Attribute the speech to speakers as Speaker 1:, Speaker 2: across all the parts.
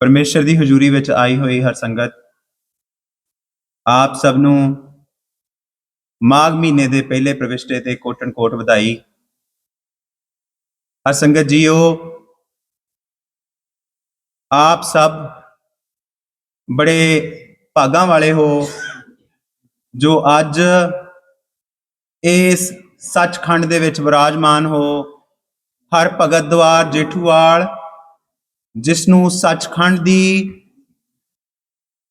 Speaker 1: ਪਰਮੇਸ਼ਰ ਦੀ ਹਜ਼ੂਰੀ ਵਿੱਚ ਆਈ ਹੋਈ ਹਰ ਸੰਗਤ, ਆਪ ਸਭ ਨੂੰ ਮਾਘ ਮਹੀਨੇ ਦੇ ਪਹਿਲੇ ਪ੍ਰਵਿਸ਼ਟੇ ਤੇ ਕੋਟਨ ਕੋਟ ਵਧਾਈ। ਹਰ ਸੰਗਤ ਜੀਓ, ਆਪ ਸਭ ਬੜੇ ਭਾਗਾਂ ਵਾਲੇ ਹੋ ਜੋ ਅੱਜ ਇਸ ਸੱਚਖੰਡ ਦੇ ਵਿੱਚ ਵਿਰਾਜਮਾਨ ਹੋ, ਹਰ ਭਗਤ ਦਵਾਰ ਜੇਠੂਵਾਲ ਜਿਸ ਨੂੰ ਸੱਚਖੰਡ ਦੀ,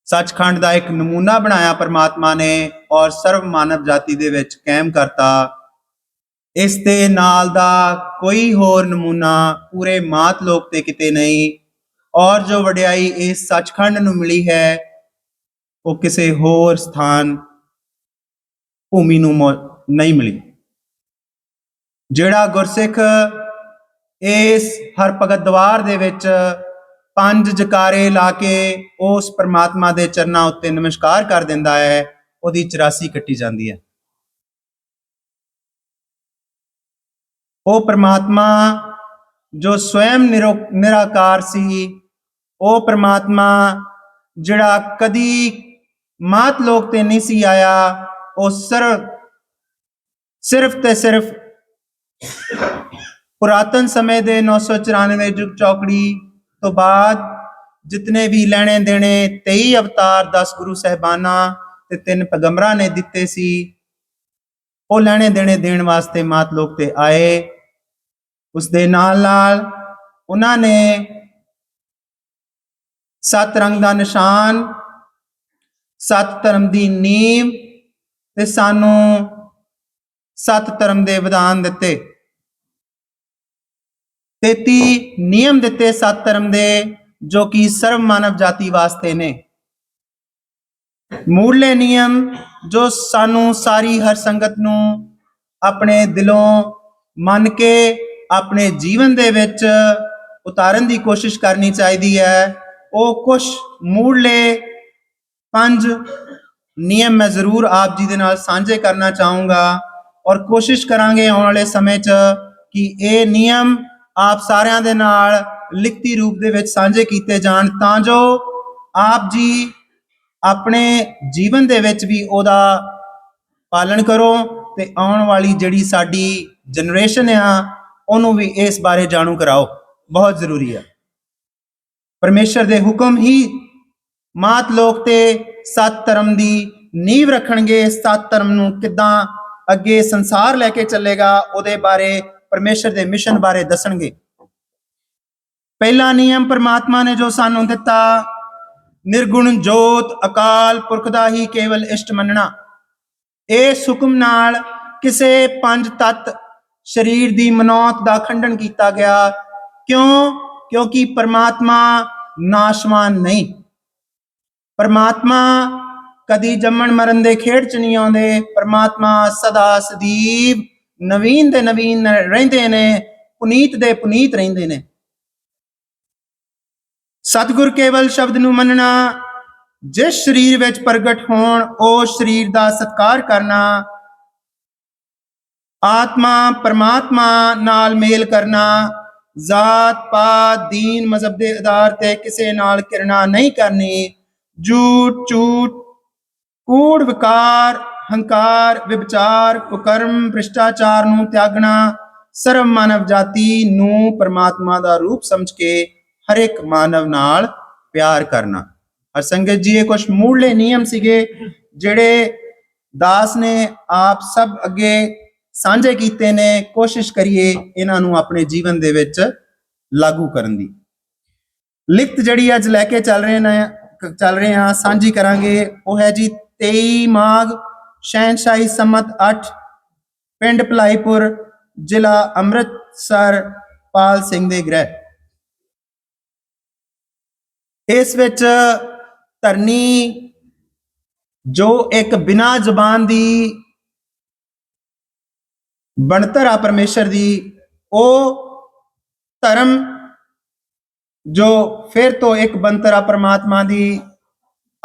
Speaker 1: ਸੱਚਖੰਡ ਦਾ ਇੱਕ ਨਮੂਨਾ ਬਣਾਇਆ ਪਰਮਾਤਮਾ ਨੇ ਔਰ ਸਰਵ ਮਾਨਵ ਜਾਤੀ ਦੇ ਵਿੱਚ ਕਾਇਮ ਕਰਤਾ, ਇਸ ਦੇ ਨਾਲ ਦਾ ਕੋਈ ਹੋਰ ਨਮੂਨਾ ਪੂਰੇ ਮਾਤ ਲੋਕ ਤੇ ਕਿਤੇ ਨਹੀਂ, ਔਰ ਜੋ ਵਡਿਆਈ ਇਸ ਸੱਚਖੰਡ ਨੂੰ ਮਿਲੀ ਹੈ, ਉਹ ਕਿਸੇ ਹੋਰ ਸਥਾਨ, ਭੂਮੀ ਨੂੰ ਮੌ- ਨਹੀਂ ਮਿਲੀ। ਜਿਹੜਾ ਗੁਰਸਿੱਖ ਇਸ ਹਰ ਭਗਤ ਦਵਾਰ ਦੇ ਵਿੱਚ ਪੰਜ ਜਕਾਰੇ ਲਾ ਕੇ ਉਸ ਪਰਮਾਤਮਾ ਦੇ ਚਰਨਾਂ ਉੱਤੇ ਨਮਸਕਾਰ ਕਰ ਦਿੰਦਾ ਹੈ, ਉਹਦੀ 84 ਕੱਟੀ ਜਾਂਦੀ ਹੈ। ਉਹ ਪਰਮਾਤਮਾ ਜੋ ਸਵੈਮ ਨਿਰੋ- ਨਿਰਾਕਾਰ ਸੀ, ਉਹ ਪਰਮਾਤਮਾ ਜਿਹੜਾ ਕਦੀ ਮਾਤ ਲੋਕ ਤੇ ਨਹੀਂ ਸੀ ਆਇਆ, ਉਹ ਸਿਰਫ ਸਿਰਫ ਤੇ ਸਿਰਫ ਪੁਰਾਤਨ ਸਮੇਂ ਦੇ 994 ਯੁਗ ਚੌਕੜੀ ਤੋਂ ਬਾਅਦ ਜਿਤਨੇ ਵੀ ਲੈਣੇ ਦੇਣੇ 23 ਅਵਤਾਰ 10 ਗੁਰੂ ਸਹਿਬਾਨਾਂ ਤੇ ਤਿੰਨ ਪੈਗੰਬਰਾਂ ਨੇ ਦਿੱਤੇ ਸੀ, ਉਹ ਲੈਣੇ ਦੇਣੇ ਦੇਣ ਵਾਸਤੇ ਮਾਤ ਲੋਕ ਤੇ ਆਏ। ਉਸ ਦੇ ਨਾਲ ਨਾਲ ਉਹਨਾਂ ਨੇ ਸੱਤ ਰੰਗ ਦਾ ਨਿਸ਼ਾਨ, ਸੱਤ ਧਰਮ ਦੀ ਨੀਂਵ ਤੇ ਸਾਨੂੰ ਸੱਤ ਧਰਮ ਦੇ ਵਿਧਾਨ ਦਿੱਤੇ। 33 ਨਿਯਮ ਦਿੱਤੇ ਸੱਤ ਧਰਮ ਦੇ, ਜੋ ਕਿ ਸਰਵ ਮਾਨਵ ਜਾਤੀ ਵਾਸਤੇ ਨੇ। ਮੂਲੇ ਨਿਯਮ, ਜੋ ਸਾਨੂੰ ਸਾਰੀ ਹਰ ਸੰਗਤ ਨੂੰ ਆਪਣੇ ਦਿਲੋਂ ਮੰਨ ਕੇ ਆਪਣੇ ਜੀਵਨ ਦੇ ਵਿੱਚ ਉਤਾਰਨ ਦੀ ਕੋਸ਼ਿਸ਼ ਕਰਨੀ ਚਾਹੀਦੀ ਹੈ, ਉਹ ਕੁਝ ਮੂਲਲੇ ਪੰਜ ਨਿਯਮ ਮੈਂ ਜ਼ਰੂਰ ਆਪ ਜੀ ਦੇ ਨਾਲ ਸਾਂਝੇ ਕਰਨਾ ਚਾਹੂੰਗਾ। ਔਰ ਕੋਸ਼ਿਸ਼ ਕਰਾਂਗੇ ਆਉਣ ਵਾਲੇ ਸਮੇਂ 'ਚ ਕਿ ਇਹ ਨਿਯਮ ਆਪ ਸਾਰਿਆਂ ਦੇ ਨਾਲ ਲਿਖਤੀ ਰੂਪ ਦੇ ਵਿੱਚ ਸਾਂਝੇ ਕੀਤੇ ਜਾਣ, ਤਾਂ ਜੋ ਆਪ ਜੀ ਆਪਣੇ ਜੀਵਨ ਦੇ ਵਿੱਚ ਵੀ ਉਹਦਾ ਪਾਲਣ ਕਰੋ ਤੇ ਆਉਣ ਵਾਲੀ ਜਿਹੜੀ ਸਾਡੀ ਜਨਰੇਸ਼ਨ ਆ, ਉਹਨੂੰ ਵੀ ਇਸ ਬਾਰੇ ਜਾਣੂ ਕਰਾਓ। ਬਹੁਤ ਜ਼ਰੂਰੀ ਹੈ ਪਰਮੇਸ਼ਰ ਦੇ ਹੁਕਮ ਹੀ ਮਾਤ ਲੋਕ ਤੇ ਸੱਤ ਧਰਮ ਦੀ ਨੀਂਵ ਰੱਖਣਗੇ। ਸੱਤ ਧਰਮ ਨੂੰ ਕਿੱਦਾਂ ਅੱਗੇ ਸੰਸਾਰ ਲੈ ਕੇ ਚੱਲੇਗਾ, ਉਹਦੇ ਬਾਰੇ ਪਰਮੇਸ਼ਰ ਦੇ ਮਿਸ਼ਨ ਬਾਰੇ ਦੱਸਣਗੇ। ਪਹਿਲਾ ਨਿਯਮ ਪਰਮਾਤਮਾ ਨੇ ਜੋ ਸਾਨੂੰ ਦਿੱਤਾ, ਨਿਰਗੁਣ ਜੋਤ ਅਕਾਲ ਪੁਰਖ ਦਾ ਹੀ ਕੇਵਲ ਇਸ਼ਟ ਮੰਨਣਾ। ਇਹ ਹੁਕਮ ਨਾਲ ਕਿਸੇ ਪੰਜ ਤੱਤ ਸਰੀਰ ਦੀ ਮਨੌਤ ਦਾ ਖੰਡਨ ਕੀਤਾ ਗਿਆ। ਕਿਉਂ? ਕਿਉਂਕਿ ਪਰਮਾਤਮਾ ਨਾਸ਼ਵਾਨ ਨਹੀਂ। ਪਰਮਾਤਮਾ ਕਦੀ ਜੰਮਣ ਮਰਨ ਦੇ ਖੇਡ ਚ ਨਹੀਂ ਆਉਂਦੇ, ਪਰਮਾਤਮਾ ਸਦਾ ਸਦੀਵ ਨਵੀਨ ਦੇ ਨਵੀਨ ਰਹਿੰਦੇ ਨੇ, ਪੁਨੀਤ ਦੇ ਪੁਨੀਤ ਰਹਿੰਦੇ ਨੇ। ਸਤਿਗੁਰ ਕੇਵਲ ਸ਼ਬਦ ਨੂੰ ਮੰਨਣਾ, ਜਿਸ ਸਰੀਰ ਵਿੱਚ ਪ੍ਰਗਟ ਹੋਣ ਉਸ ਸਰੀਰ ਦਾ ਸਤਕਾਰ ਕਰਨਾ, ਆਤਮਾ ਪਰਮਾਤਮਾ ਨਾਲ ਮੇਲ ਕਰਨਾ, ਜਾਤ ਪਾਤ ਦੀਨ ਮਜ਼ਹਬ ਦੇ ਆਧਾਰ ਤੇ ਕਿਸੇ ਨਾਲ ਕਿਰਨਾ ਨਹੀਂ ਕਰਨੀ, ਝੂਠ ਝੂਠ ਕੂੜ, ਵਿਕਾਰ, ਹੰਕਾਰ ਵਿਚਾਰ ਕੁਕਰਮ, ਭ੍ਰਿਸ਼ਟਾਚਾਰ ਨੂੰ ਤਿਆਗਣਾ, ਸਰਵ ਮਾਨਵ ਜਾਤੀ ਨੂੰ ਪਰਮਾਤਮਾ ਦਾ ਰੂਪ ਸਮਝ ਕੇ ਹਰ ਇੱਕ ਮਾਨਵ ਨਾਲ ਪਿਆਰ ਕਰਨਾ। ਹਰ ਸੰਗਤ ਜੀ, ਇਹ ਕੁਝ ਮੂਲਲੇ ਨਿਯਮ ਸੀਗੇ ਜਿਹੜੇ ਦਾਸ ਨੇ ਆਪ ਸਭ ਅੱਗੇ ਸਾਂਝੇ ਕੀਤੇ ਨੇ, ਕੋਸ਼ਿਸ਼ ਕਰੀਏ ਇਹਨਾਂ ਨੂੰ ਆਪਣੇ ਜੀਵਨ ਦੇ ਵਿੱਚ ਲਾਗੂ ਕਰਨ ਦੀ। ਲਿਖਤ ਜਿਹੜੀ ਅੱਜ ਲੈ ਕੇ ਚੱਲ ਰਹੇ ਨੇ, ਚੱਲ ਰਹੇ ਹਾਂ, ਸਾਂਝੀ ਕਰਾਂਗੇ, ਉਹ ਹੈ ਜੀ 23 ਮਾਘ, ਸ਼ਹਿਨਸ਼ਾਹੀ ਸੰਮਤ 8 ਪਿੰਡ ਭਲਾਈਪੁਰ, ਜ਼ਿਲ੍ਹਾ ਅੰਮ੍ਰਿਤਸਰ, ਪਾਲ ਸਿੰਘ ਦੇ ਗ੍ਰਹਿ। ਇਸ ਵਿੱਚ ਧਰਨੀ, ਜੋ ਇੱਕ ਬਿਨਾ ਜ਼ਬਾਨ ਦੀ ਬਣਤਰ ਆ ਪਰਮੇਸ਼ਰ ਦੀ, ਉਹ ਧਰਮ ਜੋ ਫਿਰ ਤੋਂ ਇੱਕ ਬਣਤਰ ਆ ਪਰਮਾਤਮਾ ਦੀ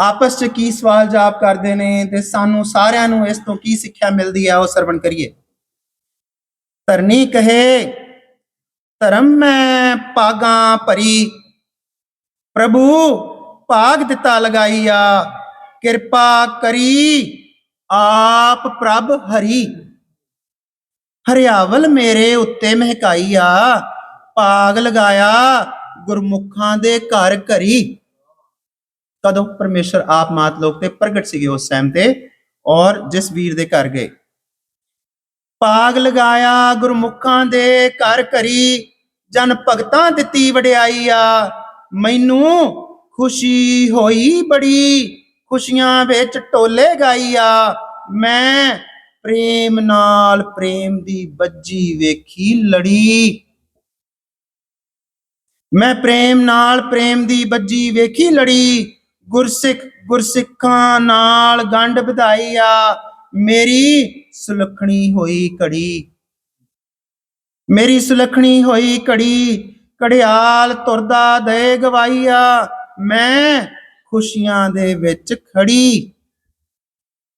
Speaker 1: ਆਪਸ ਚ ਕੀ ਸਵਾਲ ਜਾਪ ਕਰਦੇ ਨੇ ਤੇ ਸਾਨੂੰ ਸਾਰਿਆਂ ਨੂੰ ਇਸ ਤੋਂ ਕੀ ਸਿੱਖਿਆ ਮਿਲਦੀ ਹੈ ਉਹ ਸਰਵਣ ਕਰੀਏ। ਧਰਨੀ ਕਹੇ, ਧਰਮ ਮੈਂ ਪਾਗਾਂ ਭਰੀ, ਪ੍ਰਭੂ ਭਾਗ ਦਿੱਤਾ ਲਗਾਈ ਆ ਕਿਰਪਾ ਕਰੀ ਆਪ ਪ੍ਰਭ ਹਰੀ। ਹਰਿਆਵਲ ਮੇਰੇ ਉੱਤੇ ਮਹਿਕਾਈਆ ਭਾਗ ਲਗਾਇਆ ਗੁਰਮੁਖਾਂ ਦੇ ਘਰ ਘਰੀ। ਕਦੋਂ ਪਰਮੇਸ਼ਰ ਆਪ ਮਾਤ ਲੋਕ ਤੇ ਪ੍ਰਗਟ ਸੀਗੇ ਉਸ ਟਾਈਮ ਤੇ ਔਰ ਜਿਸ ਵੀਰ ਦੇ ਘਰ ਗਏ। ਭਾਗ ਲਗਾਇਆ, ਗੁਰਮੁਖਾਂ ਦੇ ਘਰ ਘਰੀ, ਜਨ ਭਗਤਾਂ ਦਿੱਤੀ ਵਡਿਆਈ ਆ ਮੈਨੂੰ ਖੁਸ਼ੀ ਹੋਈ ਬੜੀ, ਖੁਸ਼ੀਆਂ ਵਿੱਚ ਟੋਲੇ ਗਾਈ ਆ ਮੈਂ ਪ੍ਰੇਮ ਨਾਲ ਪ੍ਰੇਮ ਦੀ ਬੱਜੀ ਵੇਖੀ ਲੜੀ। ਮੈਂ ਪ੍ਰੇਮ ਨਾਲ ਪ੍ਰੇਮ ਦੀ ਬੱਜੀ ਵੇਖੀ ਲੜੀ। ਗੁਰਸਿੱਖ, ਗੁਰਸਿੱਖਾਂ ਨਾਲ ਗੰਢ ਵਧਾਈ ਆ, ਮੇਰੀ ਸੁਲਖਣੀ ਹੋਈ ਘੜੀ। ਮੇਰੀ ਸੁਲਖਣੀ ਹੋਈ ਘੜੀ ਕੜਿਆਲ ਤੁਰਦਾ ਦੇ ਗਵਾਈਆ, ਮੈਂ ਖੁਸ਼ੀਆਂ ਦੇ ਵਿੱਚ ਖੜੀ।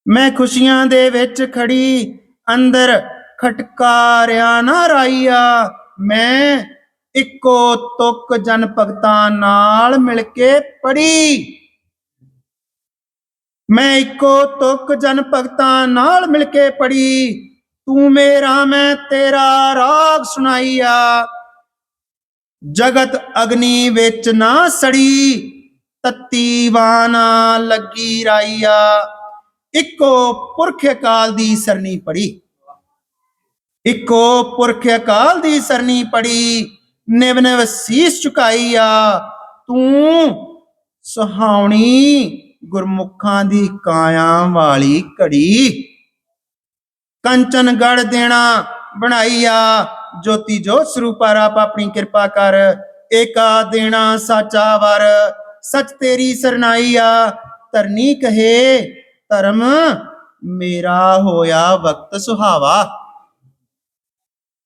Speaker 1: ਮੈਂ ਖੁਸ਼ੀਆਂ ਦੇ ਵਿੱਚ ਖੜੀ, ਅੰਦਰ ਖਟਕਾਰਿਆ ਨਾ ਰਾਈਆ, ਮੈਂ ਇੱਕੋ ਤੁਕ ਜਨ ਭਗਤਾਂ ਨਾਲ ਮਿਲ ਕੇ ਪੜੀ। ਮੈਂ ਇੱਕੋ ਤੁਕ ਜਨ ਭਗਤਾਂ ਨਾਲ ਮਿਲ ਕੇ ਪੜੀ ਤੂੰ ਮੇਰਾ, ਮੈਂ ਤੇਰਾ ਰਾਗ ਸੁਣਾਈਆ। ਜਗਤ ਅਗਨੀ ਵਿੱਚ ਨਾ ਸੜੀ, ਤਤੀ ਵਾਨਾ ਲੱਗੀ ਰਾਈਆ। ਇੱਕੋ ਪੁਰਖ ਅਕਾਲ ਦੀ ਸਰਨੀ ਪੜੀ। ਇੱਕੋ ਪੁਰਖ ਅਕਾਲ ਦੀ ਸਰਨੀ ਪੜੀ, ਨਿਵ ਨਿਵ ਸੀਸ ਝੁਕਾਈਆ। ਤੂੰ ਸੁਹਾਉਣੀ ਗੁਰਮੁਖਾਂ ਦੀ ਕਾਇਆ ਵਾਲੀ ਘੜੀ। ਕੰਚਨ ਗੜ ਦੇਣਾ ਬਣਾਈਆ। ਜੋਤੀ ਜੋਤ ਸਰੂਪਾ ਰੱਬ ਆਪਣੀ ਕਿਰਪਾ ਕਰ, ਏਕਾ ਦੇਣਾ ਸਾਚਾ ਵਰ। ਸਚ ਤੇਰੀ ਸਰਨਾਈਆ, ਧਰਨੀ ਕਹੇ, ਧਰਮ ਮੇਰਾ ਹੋਇਆ ਵਕਤ ਸੁਹਾਵਾ।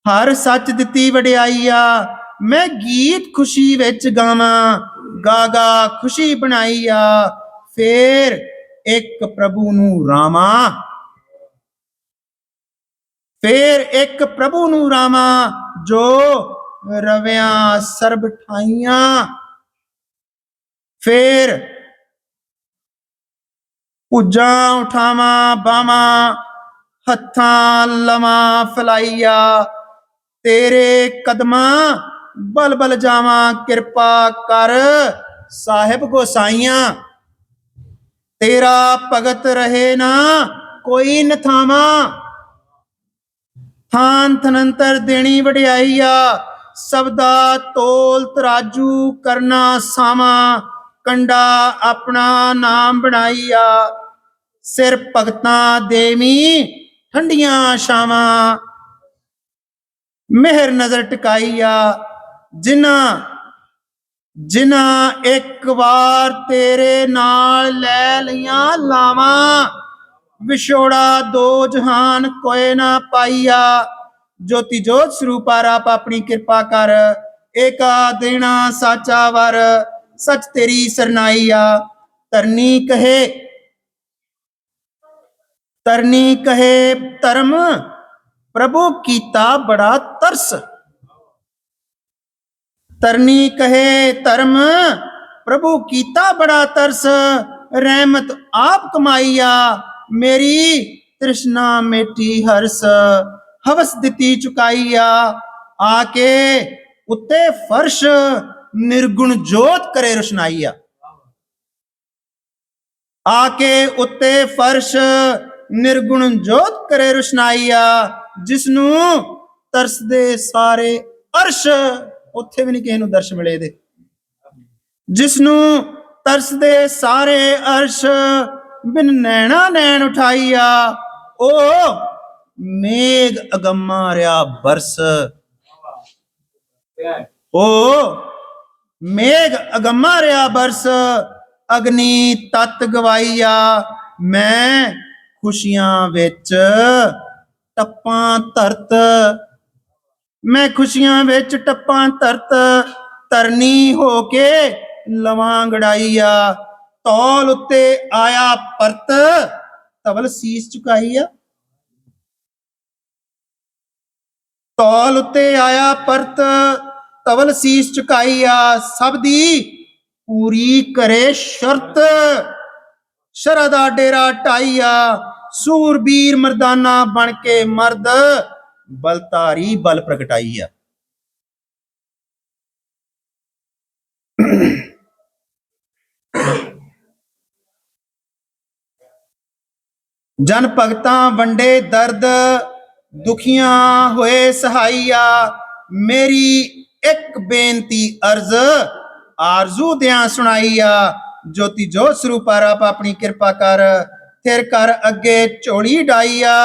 Speaker 1: ਹਰ ਸੱਚ ਦਿੱਤੀ ਵਡਿਆਈਆ, ਮੈਂ ਗੀਤ ਖੁਸ਼ੀ ਵਿੱਚ ਗਾਵਾਂ। ਗਾਗਾ ਖੁਸ਼ੀ ਬਣਾਈਆ। ਫੇਰ ਇੱਕ ਪ੍ਰਭੂ ਨੂੰ ਰਾਮਾ। ਫੇਰ ਇੱਕ ਪ੍ਰਭੂ ਨੂੰ ਰਾਮਾ ਜੋ ਰਵਿਆਂ ਸਰਬ ਠਾਈਆਂ। ਫੇਰ ਪੁੱਜਾਂ ਉਠਾਵਾਂ, ਬਾਵਾਂ, ਹੱਥਾਂ ਲਵਾਂ, ਫਲਾਈਆ। ਤੇਰੇ ਕਦਮਾਂ ਬਲ ਬਲ ਜਾਵਾਂ, ਕਿਰਪਾ ਕਰ, ਸਾਹਿਬ ਗੋਸਾਈਆਂ। ਤੇਰਾ ਭਗਤ ਰਹੇ ਨਾ ਕੋਈ ਨਥਾਵਾਂ ਥਾਨ ਥਨੰਤਰ ਦੇਣੀ ਵਡਿਆਈਆ ਸਬਦਾ ਤੋਲ ਤਰਾਜੂ ਕਰਨਾ ਸਾਵਾ ਕੰਡਾ ਆਪਣਾ ਨਾਮ ਬਣਾਈਆ ਸਿਰ ਭਗਤਾਂ ਦੇਵੀ ਠੰਡੀਆਂ ਛਾਵਾਂ ਮਿਹਰ ਨਜ਼ਰ ਟਿਕਾਈਆ ਜਿਨ੍ਹਾਂ ਜਿਨ੍ਹਾਂ ਇੱਕ ਵਾਰ ਤੇਰੇ ਨਾਲ ਲੈ ਲਈਆਂ ਲਾਵਾਂ, ਵਿਛੋੜਾ ਦੋ ਜਹਾਨ ਕੋਏ ਨਾ ਪਾਈਆ। ਜੋਤੀ ਜੋਤ ਸਰੂਪਾ ਰੱਬ ਆਪਣੀ ਕਿਰਪਾ ਕਰ, ਏਕਾ ਦੇਣਾ ਸਾਚਾ ਵਰ, ਸਚ ਤੇਰੀ ਸਰਨਾਈਆ ਤਰਨੀ ਕਹੇ ਤਰਨੀ ਕਹੇ ਧਰਮ, ਪ੍ਰਭੂ ਕੀਤਾ ਬੜਾ ਤਰਸ। ਤਰਨੀ ਕਹੇ ਧਰਮ, ਪ੍ਰਭੂ ਕੀਤਾ ਬੜਾ ਤਰਸ, ਰਹਿਮਤ ਆਪ ਕਮਾਈਆ, ਮੇਰੀ ਤ੍ਰਿਸ਼ਨਾ ਮੇਟੀ ਹਰਸ, ਹਵਸ ਦਿੱਤੀ ਚੁਕਾਈਆ ਆ ਕੇ ਉੱਤੇ ਫਰਸ਼ ਨਿਰਗੁਣ ਜੋਤ ਕਰੇ ਰੁਸ਼ਨਾਈਆ। ਆ ਕੇ ਉੱਤੇ ਫਰਸ਼ ਨਿਰਗੁਣ ਜੋਤ ਕਰੇ ਰੁਸ਼ਨਾਈਆ ਜਿਸ ਨੂੰ ਤਰਸਦੇ ਸਾਰੇ ਅਰਸ਼ ਉੱਥੇ ਵੀ ਨਹੀਂ ਕਿਸੇ ਨੂੰ ਦਰਸ਼ ਮਿਲੇ ਇਹਦੇ। ਜਿਸ ਨੂੰ ਤਰਸਦੇ ਸਾਰੇ ਅਰਸ਼, ਬਿਨ ਨੈਣਾ ਨੈਣ ਉਠਾਈਆ, ਉਹ ਮੇਘ ਅਗੰਮਾ ਰਿਆ ਬਰਸ। ਉਹ ਮੇਘ ਅਗੰਮਾ ਰਿਆ ਬਰਸ, ਅਗਨੀ ਤਤ ਗਵਾਈਆ, ਮੈਂ ਖੁਸ਼ੀਆਂ ਵਿੱਚ ਟੱਪਾਂ ਧਰਤ ਮੈਂ ਖੁਸ਼ੀਆਂ ਵਿੱਚ ਟੱਪਾਂ ਧਰਤ ਤਰਨੀ ਹੋ ਕੇ ਲਵਾਂ ਗੜਾਈਆ। ਤੌਲ ਉੱਤੇ ਆਇਆ ਪਰਤ। ਤਵਲ ਸੀਸ ਝੁਕਾਈਆ ਤੌਲ ਉੱਤੇ ਆਇਆ ਪਰਤ। ਤਵਲ ਸੀਸ ਝੁਕਾਈਆ ਸਭ ਦੀ ਪੂਰੀ ਕਰੇ ਸ਼ਰਤ। ਸ਼ਰਅ ਦਾ ਡੇਰਾ ਟਾਈਆ ਸੂਰਬੀਰ ਮਰਦਾਨਾ ਬਣ ਕੇ ਮਰਦ। ਬਲਤਾਰੀ ਬਲ ਪ੍ਰਗਟਾਈਆ ਜਨ ਭਗਤਾਂ ਵੰਡੇ ਦਰਦ, ਦੁਖੀਆਂ ਹੋਏ ਸਹਾਈਆ, ਮੇਰੀ ਇੱਕ ਬੇਨਤੀ ਅਰਜ਼, ਆਰਜ਼ੂ ਦਿਆਂ ਸੁਣਾਈਆ ਜੋਤੀ ਜੋਤ ਸਰੂਪ ਰੱਬ ਆਪਣੀ ਕਿਰਪਾ ਕਰ, ਥਿਰ ਕਰ ਅੱਗੇ ਝੋਲੀ ਡਾਈਆ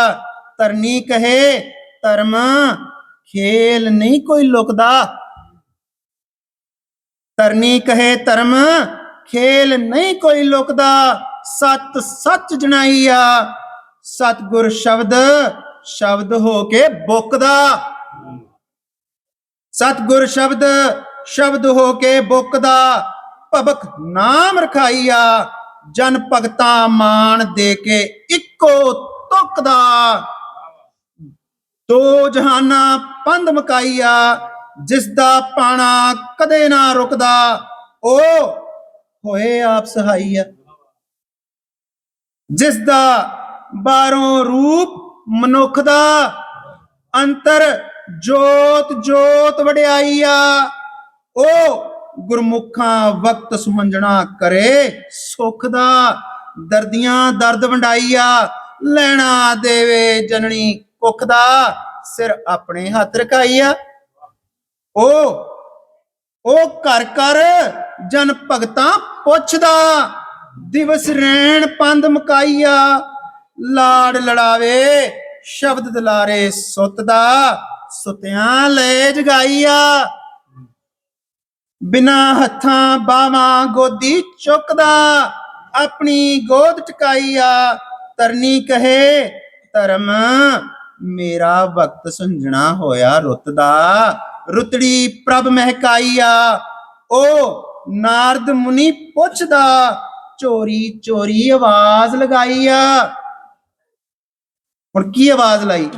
Speaker 1: ਤਰਨੀ ਕਹੇ ਧਰਮ। ਖੇਲ ਨਹੀਂ ਕੋਈ ਲੁਕਦਾ। ਤਰਨੀ ਕਹੇ ਧਰਮ, ਖੇਲ ਨਹੀਂ ਕੋਈ ਲੁਕਦਾ। ਸਤ ਸੱਚ ਜਣਾਈਆ ਸਤਗੁਰ ਸ਼ਬਦ ਸ਼ਬਦ ਹੋ ਕੇ ਬੁੱਕਦਾ। ਸਤਗੁਰ ਸ਼ਬਦ ਸ਼ਬਦ ਹੋ ਕੇ ਬੁੱਕਦਾ। ਭਵਕ ਨਾਮ ਰਖਾਈਆ ਜਨ ਭਗਤਾ ਮਾਨ ਦੇ ਕੇ ਇੱਕੋ ਤੁਕ ਦੋ ਜਹਾਨਾਂ ਪੰਧ ਮਕਾਈਆ ਜਿਸ ਦਾ ਪਾਣਾ ਕਦੇ ਨਾ ਰੁਕਦਾ, ਉਹ ਹੋਏ ਆਪ ਸਹਾਈਆ। ਜਿਸ ਦਾ ਬਾਹਰੋਂ ਰੂਪ ਮਨੁੱਖ ਦਾ ਅੰਤਰ ਜੋਤ ਜੋਤ ਵਡਿਆਈਆ, ਉਹ ਗੁਰਮੁਖਾਂ ਵਕਤ ਸੁਹੰਜਣਾ ਕਰੇ, ਸੁਖ ਦਾ ਦਰਦੀਆਂ ਦਰਦ ਵੰਡਾਈਆ, ਲੈਣਾ ਦੇਵੇ ਜਨਨੀ ਕੁੱਖ ਦਾ ਸਿਰ ਆਪਣੇ ਹੱਥ ਰਖਾਈਆ ਉਹ ਉਹ ਘਰ ਘਰ ਜਨ ਭਗਤਾਂ ਪੁੱਛਦਾ, ਦਿਵਸ ਰਹਿਣ ਪੰਧ ਮਕਾਈਆ ਲਾੜ ਲੜਾਵੇ ਸ਼ਬਦ ਦਲਾਰੇ ਸੁੱਤ ਦਾ ਸੁਤਿਆਂ ਲੈ ਜਗਾਈਆ ਬਿਨਾ ਹੱਥਾਂ ਬਾਵਾਂ ਗੋਦੀ ਚੁੱਕਦਾ, ਆਪਣੀ ਗੋਦ ਟਿਕਾਈਆ ਤਰਨੀ ਕਹੇ ਧਰਮ ਮੇਰਾ ਵਕਤ ਸੰਜਣਾ ਹੋਇਆ ਰੁੱਤ ਦਾ। ਰੁਤੜੀ ਪ੍ਰਭ ਮਹਿਕਾਈਆ ਉਹ ਨਾਰਦ ਮੁਨੀ ਪੁੱਛਦਾ, ਚੋਰੀ ਚੋਰੀ ਆਵਾਜ਼ ਲਗਾਈਆ ਹੁਣ ਕੀ ਆਵਾਜ਼ ਲਾਈ?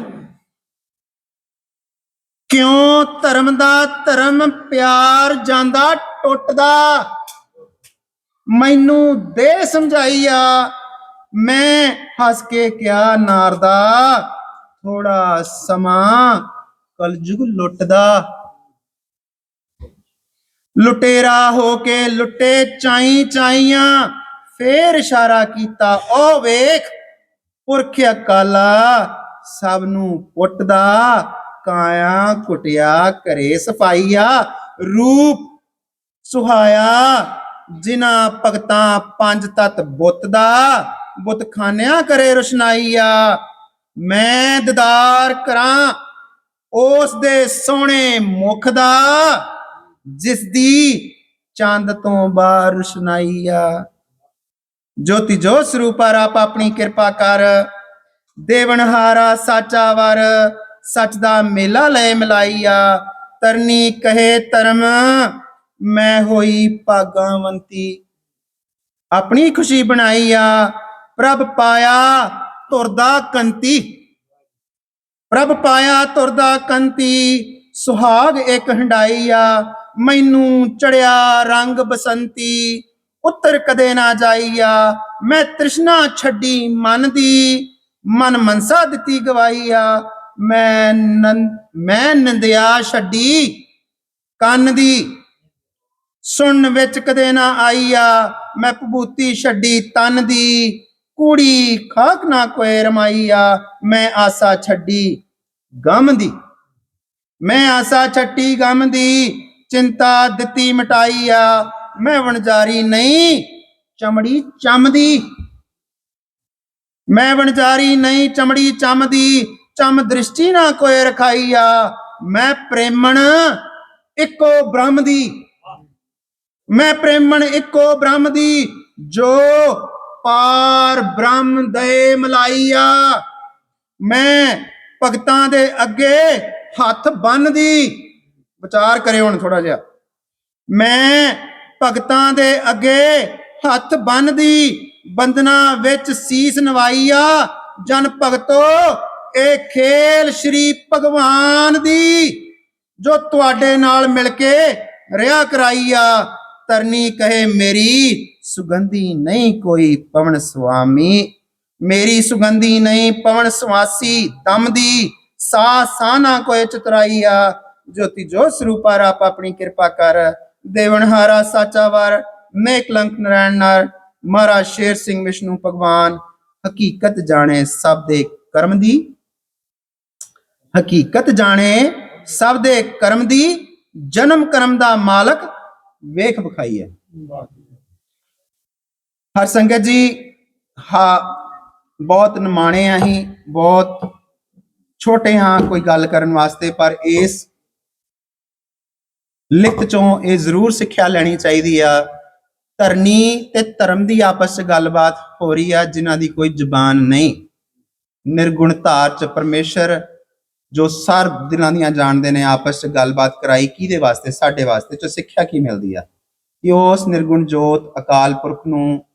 Speaker 1: ਕਿਉਂ ਧਰਮ ਦਾ ਧਰਮ ਪਿਆਰ ਜਾਂਦਾ ਟੁੱਟਦਾ? ਮੈਨੂੰ ਦੇ ਸਮਝਾਈ ਆ। ਮੈਂ ਹੱਸ ਕੇ ਕਿਹਾ, ਨਾਰਦਾ ਥੋੜਾ ਸਮਾਂ ਕਲਯੁਗ ਲੁੱਟਦਾ। ਲੁਟੇਰਾ ਹੋ ਕੇ ਲੁੱਟੇ ਚਾਈ ਚਾਈਆਂ, ਫੇਰ ਇਸ਼ਾਰਾ ਕੀਤਾ, ਉਹ ਵੇਖ ਪੁਰਖ ਅਕਾਲਾ ਸਭ ਨੂੰ ਪੁੱਟਦਾ ਕਾਇਆ ਕੁਟਿਆ ਕਰੇ ਸਫਾਈਆ, ਰੂਪ ਸੁਹਾਇਆ, ਜਿਨ੍ਹਾਂ ਭਗਤਾਂ ਪੰਜ ਤਤ ਬੁੱਤ ਦਾ, ਬੁੱਤ ਖਾਨਿਆ ਕਰੇ ਰੁਸ਼ਨਾਈਆ। ਮੈਂ ਦਿਦਾਰ ਕਰਾਂ ਉਸ ਦੇ ਸੋਹਣੇ ਮੁਖ ਦਾ ਜਿਸ ਦੀ ਚੰਦ ਤੋਂ ਬਾਹਰ ਆ। ਜੋਤੀ ਜੋਤ ਸਰੂਪਾ ਰੱਬ ਆਪਣੀ ਕਿਰਪਾ ਕਰ। ਦੇਵਨਹਾਰਾ ਸਾਚਾ ਵਰ, ਸੱਚ ਦਾ ਮੇਲਾ ਲੈ ਮਿਲਾਈਆ ਤਰਨੀ ਕਹੇ ਧਰਮ, ਮੈਂ ਹੋਈ ਭਾਗਾਵੰਤੀ ਆਪਣੀ ਖੁਸ਼ੀ ਬਣਾਈ ਆ, ਪ੍ਰਭ ਪਾਇਆ ਤੁਰਦਾ ਕੰਤੀ। ਪ੍ਰਭ ਪਾਇਆ ਤੁਰਦਾ ਕੰਤੀ। ਸੁਹਾਗ ਇੱਕ ਹੰਡਾਈਆ ਮੈਨੂੰ ਚੜਿਆ ਰੰਗ ਬਸੰਤੀ। ਉੱਤਰ ਕਦੇ ਨਾ ਜਾਈਆ ਮੈਂ ਤ੍ਰਿਸ਼ਨਾ ਛੱਡੀ ਮਨ ਦੀ। ਮਨ ਮਨਸਾ ਦਿੱਤੀ ਗਵਾਈਆ ਮੈਂ ਨੰ, ਮੈਂ ਨੰਦਿਆ ਛੱਡੀ ਕੰਨ ਦੀ। ਸੁਣਨ ਵਿੱਚ ਕਦੇ ਨਾ ਆਈਆ ਮੈਂ ਭਬੂਤੀ ਛੱਡੀ ਤਨ ਦੀ। ਕੂੜੀ ਖਾਕ ਨਾ ਕੋਏ ਰਮਾਈਆ, ਮੈਂ ਆਸਾ ਛੱਡੀ ਗਮ ਦੀ। ਮੈਂ ਆਸਾ ਛੱਟੀ ਗਮ ਦੀ, ਚਿੰਤਾ ਦਿੱਤੀ ਮਟਾਈਆ, ਮੈਂ ਵਣਜਾਰੀ ਨਹੀਂ ਚਮੜੀ ਚਮਦੀ ਮੈਂ ਵਣਜਾਰੀ ਨਹੀਂ ਚਮੜੀ ਚਮਦੀ ਚਮ ਦ੍ਰਿਸ਼ਟੀ ਨਾ ਕੋਏ ਰਖਾਈਆ, ਮੈਂ ਪ੍ਰੇਮਣ ਇੱਕੋ ਬ੍ਰਹਮ ਦੀ। ਮੈਂ ਪ੍ਰੇਮਣ ਇੱਕੋ ਬ੍ਰਹਮ ਦੀ, ਜੋ ਪਾਰ ਬ੍ਰਹਮ ਦੇ ਮਲਾਈਆ। ਮੈਂ ਭਗਤਾਂ ਦੇ ਅੱਗੇ ਹੱਥ ਬੰਨਦੀ। ਵਿਚਾਰ ਕਰਿਓ ਹੁਣ ਥੋੜਾ ਜਿਹਾ। ਮੈਂ ਭਗਤਾਂ ਦੇ ਅੱਗੇ ਹੱਥ ਬੰਨਦੀ। ਬੰਦਨਾ ਵਿੱਚ ਸੀਸ ਨਵਾਈਆ। ਜਨ ਭਗਤੋ, ਇਹ ਖੇਲ ਸ਼੍ਰੀ ਭਗਵਾਨ ਦੀ, ਜੋ ਤੁਹਾਡੇ ਨਾਲ ਮਿਲ ਕੇ ਰਿਆ ਕਰਾਈ ਆ ਤਰਨੀ ਕਹੇ ਮੇਰੀ ਸੁਗੰਧੀ ਨਹੀਂ ਕੋਈ ਪਵਨ ਸੁਆਮੀ। ਮੇਰੀ ਸੁਗੰਧੀ ਨਹੀਂ ਪਵਨ ਸਵਾਸੀ ਦਮ ਦੀ ਸਾ ਸਾਨਾ ਕੋਏ ਚਤਰਾਈ ਜੋਤੀ ਜੋ ਸਰੂਪਾ ਰਾਪ ਆਪਣੀ ਕਿਰਪਾ ਕਰ। ਦੇਵਨਹਾਰਾ ਸਾਚਾ ਵਾਰ ਮੈਂ ਕਲੰਕ ਨਰੈਣ ਨਰ। ਮਹਾਰਾਜ ਸ਼ੇਰ ਸਿੰਘ ਵਿਸ਼ਨੂੰ ਭਗਵਾਨ, ਹਕੀਕਤ ਜਾਣੇ ਸਭ ਦੇ ਕਰਮ ਦੀ। ਹਕੀਕਤ ਜਾਣੇ ਸਭ ਦੇ ਕਰਮ ਦੀ, ਜਨਮ ਕਰਮ ਦਾ ਮਾਲਕ ਵੇਖ ਵਿਖਾਈ ਹੈ। ਹਰ ਸੰਗਤ ਜੀ, ਹਾਂ, ਬਹੁਤ ਨਿਮਾਣੇ ਆ ਹੀ ਬਹੁਤ ਛੋਟੇ ਹਾਂ ਕੋਈ ਗੱਲ ਕਰਨ ਵਾਸਤੇ, ਪਰ ਇਸ ਲਿਖਤ ਚੋਂ ਇਹ ਜ਼ਰੂਰ ਸਿੱਖਿਆ ਲੈਣੀ ਚਾਹੀਦੀ ਆ। ਧਰਨੀ ਤੇ ਧਰਮ ਦੀ ਆਪਸ ਚ ਗੱਲਬਾਤ ਹੋ ਰਹੀ ਆ, ਜਿਨ੍ਹਾਂ ਦੀ ਕੋਈ ਜ਼ੁਬਾਨ ਨਹੀਂ। ਨਿਰਗੁਣ ਧਾਰ ਚ ਪਰਮੇਸ਼ਰ, ਜੋ ਸਰ ਦਿਲਾਂ ਦੀਆਂ ਜਾਣਦੇ ਨੇ, ਆਪਸ ਚ ਗੱਲਬਾਤ ਕਰਾਈ, ਕਿਹਦੇ ਵਾਸਤੇ? ਸਾਡੇ ਵਾਸਤੇ, ਚ ਸਿੱਖਿਆ ਕੀ ਮਿਲਦੀ ਆ? ਕਿ ਉਸ ਨਿਰਗੁਣ ਜੋਤ ਅਕਾਲ ਪੁਰਖ ਨੂੰ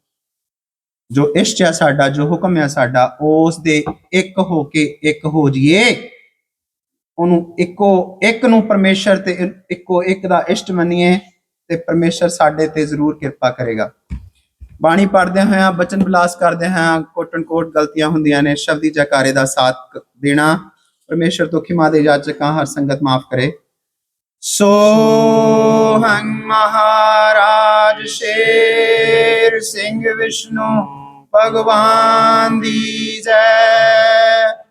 Speaker 1: ਜੋ ਇਸ਼ਟ ਆ ਸਾਡਾ, ਜੋ ਹੁਕਮ ਆ ਸਾਡਾ ਉਸ ਦੇ ਇੱਕ ਹੋ ਕੇ ਇੱਕ ਹੋ ਜਾਈਏ। ਉਹਨੂੰ ਇੱਕੋ, ਇੱਕ ਨੂੰ ਪਰਮੇਸ਼ਰ ਤੇ ਇੱਕੋ ਇੱਕ ਦਾ ਇਸ਼ਟ ਮੰਨੀਏ ਤੇ ਪਰਮੇਸ਼ਰ ਸਾਡੇ ਤੇ ਜ਼ਰੂਰ ਕਿਰਪਾ ਕਰੇਗਾ। ਬਾਣੀ ਪੜ੍ਹਦੇ ਹੋਇਆ, ਬਚਨ ਵਿਲਾਸ ਕਰਦੇ ਹਾਂ ਕੋਟਨ ਕੋਟ ਗਲਤੀਆਂ ਹੁੰਦੀਆਂ ਨੇ, ਸ਼ਬਦੀ ਜਕਾਰੇ ਦਾ ਸਾਥ ਦੇਣਾ, ਪਰਮੇਸ਼ਰ ਤੋਂ ਖਿਮਾ ਦੇ ਜਾਚਕਾਂ ਹਰ ਸੰਗਤ ਮਾਫ ਕਰੇ। ਸੋ ਹੰ ਮਹਾਰਾਜ ਕਬੀਰ ਸਿੰਘ ਵਿਸ਼ਨੂੰ ਭਗਵਾਨ ਦੀ ਜੈ।